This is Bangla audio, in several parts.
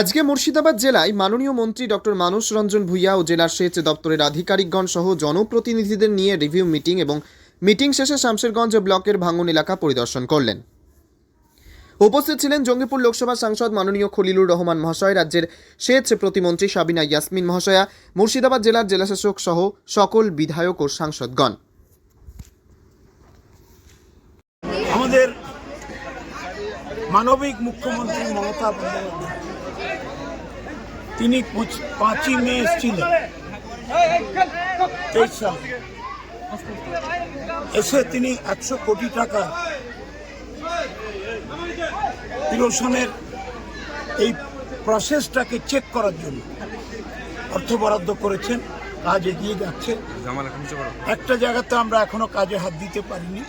আজকে মুর্শিদাবাদ জেলায় মাননীয় মন্ত্রী ডক্টর মানস রঞ্জন ভূঁইয়া ও জেলার সেচ দপ্তরের আধিকারিকগণ সহ জনপ্রতিনিধিদের নিয়ে রিভিউ মিটিং এবং মিটিং শেষে শামশেরগঞ্জ ব্লকের ভাঙন এলাকা পরিদর্শন করলেন। উপস্থিত ছিলেন জঙ্গিপুর লোকসভা সাংসদ মাননীয় খলিলুর রহমান মহাশয়, রাজ্যের সেচ প্রতিমন্ত্রী সাবিনা ইয়াসমিন মহাশয়া, মুর্শিদাবাদ জেলার জেলাশাসক সহ সকল বিধায়ক ও সাংসদগণ। আমাদের মানবিক মুখ্যমন্ত্রী মমতা তিনি পঁচ- পাঁচই মে এসেছিলেন। তেইশ সালে। এসে তিনি একশো কোটি টাকা ইরোশনের এই প্রসেসটাকে চেক করার জন্য অর্থ বরাদ্দ করেছেন কাজ এগিয়ে যাচ্ছে। একটা জায়গাতে আমরা এখনও কাজে হাত দিতে পারিনি।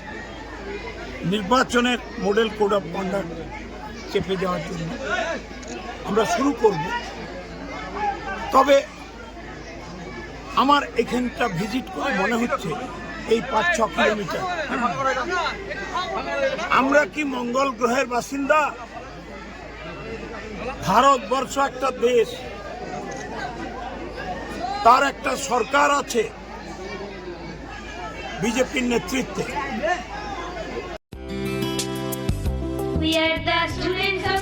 নির্বাচনের মডেল কোড অফ কন্ডাক্ট চেপে যাওয়ার জন্য। আমরা শুরু করব। তবে আমার এখানটা ভিজিট করে মনে হচ্ছে এই পাঁচ ছ কিলোমিটার। আমরা কি মঙ্গল গ্রহের বাসিন্দা? ভারতবর্ষ একটা দেশ। তার একটা সরকার আছে বিজেপির নেতৃত্বে। We are the students of